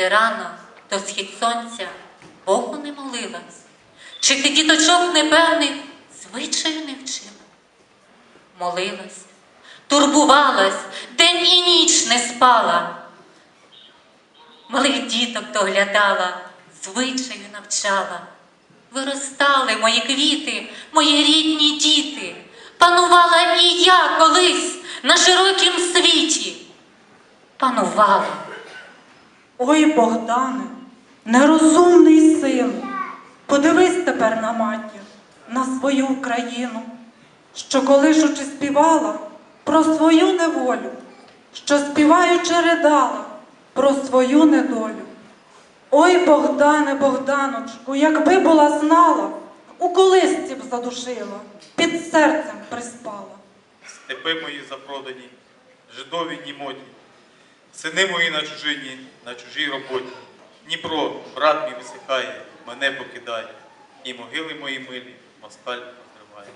ти рано до схід сонця Богу не молилась? Чи ти діточок непевних звичаю не вчила? Молилась, турбувалась, день і ніч не спала. Малих діток доглядала, звичаю навчала. Виростали мої квіти, мої рідні діти. Панувала і я колись на широкім світі. Панувала. Ой, Богдане, нерозумний сину, подивись тепер на матір, на свою Україну, що колишучи співала про свою неволю, що співаючи ридала про свою недолю. Ой, Богдане, Богданочку, якби була знала, у колисці б задушила, під серцем приспала. Степи мої запродані, жидові німоті, сини мої на чужині, на чужій роботі. Дніпро, брат мій висихає, мене покидає, і могили мої милі москаль розриває.